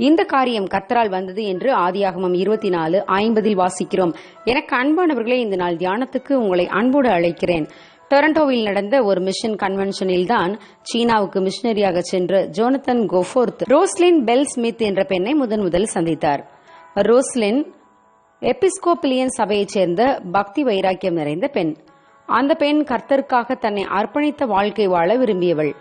இந்த காரியம் கர்த்தரால் வந்தது என்று ஆதியாகமம் இருபத்தி நாலு ஐம்பதில் வாசிக்கிறோம். எனக்கு அன்பானவர்களே இந்த நாள் தியானத்துக்கு உங்களை அன்போடு அழைக்கிறேன். டொரண்டோவில் நடந்த ஒரு மிஷன் கன்வென்ஷனில் தான் சீனாவுக்கு மிஷனரியாக சென்ற Jonathan Goforth Rosalind Bell Smith என்ற பெண்ணை முதன் முதல் சந்தித்தார். ரோஸ்லின் எபிஸ்கோபிலியன் சபையைச் சேர்ந்த பக்தி வைராக்கியம் நிறைந்த பெண். அந்த பெண் கர்த்தருக்காக தன்னை அர்ப்பணித்த வாழ்க்கை வாழ விரும்பியவள்.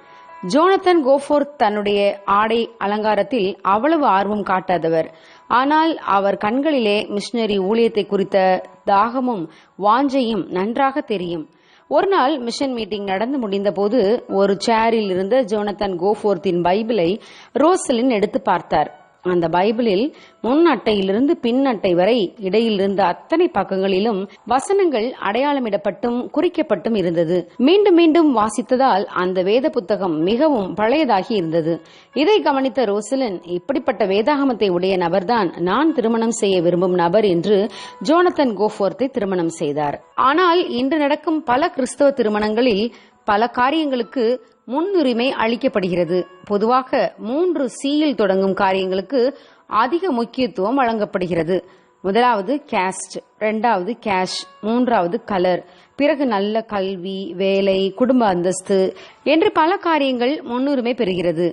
ஜோனத்தன் கோஃபோர்த் தன்னுடைய ஆடை அலங்காரத்தில் அவ்வளவு ஆர்வம் காட்டாதவர். ஆனால் அவர் கண்களிலே மிஷினரி ஊழியத்தை குறித்த தாகமும் வாஞ்சையும் நன்றாக தெரியும். ஒரு நாள் மிஷன் மீட்டிங் நடந்து முடிந்தபோது ஒரு சேரில் இருந்த ஜோனத்தன் கோஃபோர்த்தின் பைபிளை ரோசலின் எடுத்து பார்த்தார். அந்த பைபிளில் முன் அட்டையிலிருந்து பின் அட்டை வரை இடையில் இருந்த அத்தனை பக்கங்களிலும் வசனங்கள் அடையாளமிடப்பட்டும் குறிக்கப்பட்டும் இருந்தது. மீண்டும் மீண்டும் வாசித்ததால் அந்த வேத புத்தகம் மிகவும் பழையதாகி இருந்தது. இதை கவனித்த ரோசலின் இப்படிப்பட்ட வேதாகமத்தை உடைய நபர்தான் நான் திருமணம் செய்ய விரும்பும் நபர் என்று ஜோனத்தன் கோஃபோர்த்தை திருமணம் செய்தார். ஆனால் இன்று நடக்கும் பல கிறிஸ்தவ திருமணங்களில் பல காரியங்களுக்கு முன்னுரிமை அளிக்கப்படுகிறது. பொதுவாக மூன்று சியில் தொடங்கும் காரியங்களுக்கு அதிக முக்கியத்துவம் வழங்கப்படுகிறது. முதலாவது கேஸ்ட் ரெண்டாவது கேஷ் மூன்றாவது கலர் பிறகு நல்ல கல்வி வேலை குடும்ப அந்தஸ்து என்று பல காரியங்கள் முன்னுரிமை பெறுகிறது.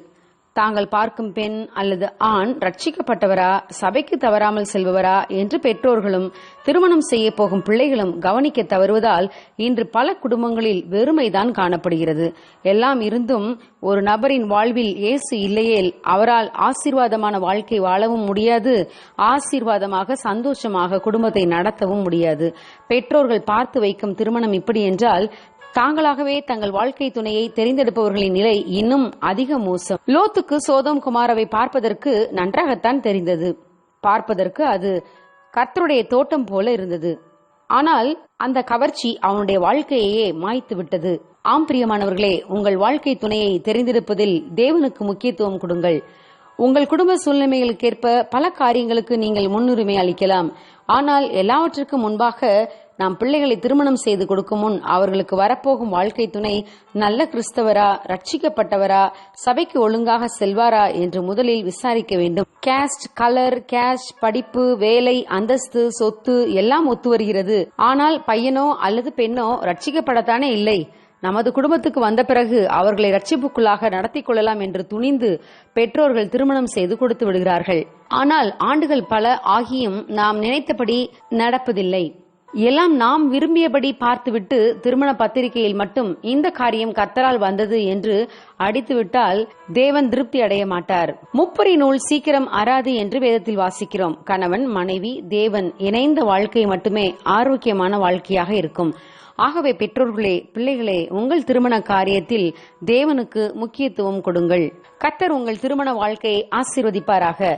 தாங்கள் பார்க்கும் பெண் அல்லது ஆண் ரட்சிக்கப்பட்டவரா சபைக்கு தவறாமல் செல்பவரா என்று பெற்றோர்களும் திருமணம் செய்ய போகும் பிள்ளைகளும் கவனிக்க தவறுவதால் இன்று பல குடும்பங்களில் வெறுமைதான் காணப்படுகிறது. எல்லாம் இருந்தும் ஒரு நபரின் வாழ்வில் இயேசு இல்லையேல் அவரால் ஆசீர்வாதமான வாழ்க்கை வாழவும் முடியாது. ஆசீர்வாதமாக சந்தோஷமாக குடும்பத்தை நடத்தவும் முடியாது. பெற்றோர்கள் பார்த்து வைக்கும் திருமணம் இப்படி என்றால் தாங்களாகவே தங்கள் வாழ்க்கை துணையை தெரிந்தெடுப்பவர்களின் நிலை இன்னும் அதிக மோசம். லோத்துக்கு சோதம் குமாரவை பார்ப்பதற்கு நன்றாகத்தான் தெரிந்தது. பார்ப்பதற்கு அது கர்த்தருடைய தோட்டம் போல இருந்தது. ஆனால் அந்த கவர்ச்சி அவனுடைய வாழ்க்கையையே மாய்த்து விட்டது. ஆம் பிரியமானவர்களே உங்கள் வாழ்க்கை துணையை தெரிந்தெடுப்பதில் தேவனுக்கு முக்கியத்துவம் கொடுங்கள். உங்கள் குடும்ப சூழ்நிலைகளுக்கேற்ப பல காரியங்களுக்கு நீங்கள் முன்னுரிமை அளிக்கலாம். ஆனால் எல்லாவற்றுக்கும் முன்பாக நாம் பிள்ளைகளை திருமணம் செய்து கொடுக்கும் முன் அவர்களுக்கு வரப்போகும் வாழ்க்கை துணை நல்ல கிறிஸ்தவரா ரட்சிக்கப்பட்டவரா சபைக்கு ஒழுங்காக செல்வாரா என்று முதலில் விசாரிக்க வேண்டும். கேஸ்ட் கலர் கேஷ் படிப்பு வேலை அந்தஸ்து சொத்து எல்லாம் ஒத்து வருகிறது. ஆனால் பையனோ அல்லது பெண்ணோ ரட்சிக்கப்படத்தானே இல்லை. நமது குடும்பத்துக்கு வந்த பிறகு அவர்களை ரட்சிப்புக்குள்ளாக நடத்தி கொள்ளலாம் என்று துணிந்து பெற்றோர்கள் திருமணம் செய்து கொடுத்து விடுகிறார்கள். ஆனால் ஆண்டுகள் பல ஆகியும் நாம் நினைத்தபடி நடப்பதில்லை. எல்லாம் நாம் விரும்பியபடி பார்த்துவிட்டு திருமண பத்திரிகையில் மட்டும் இந்த காரியம் கர்த்தரால் வந்தது என்று அடித்துவிட்டால் தேவன் திருப்தி அடைய மாட்டார். முப்பரி நூல் சீக்கிரம் அறாது என்று வேதத்தில் வாசிக்கிறோம். கணவன் மனைவி தேவன் இணைந்த வாழ்க்கை மட்டுமே ஆரோக்கியமான வாழ்க்கையாக இருக்கும். ஆகவே பெற்றோர்களே பிள்ளைகளே உங்கள் திருமண காரியத்தில் தேவனுக்கு முக்கியத்துவம் கொடுங்கள். கத்தர் உங்கள் திருமண வாழ்க்கையை ஆசீர்வதிப்பாராக.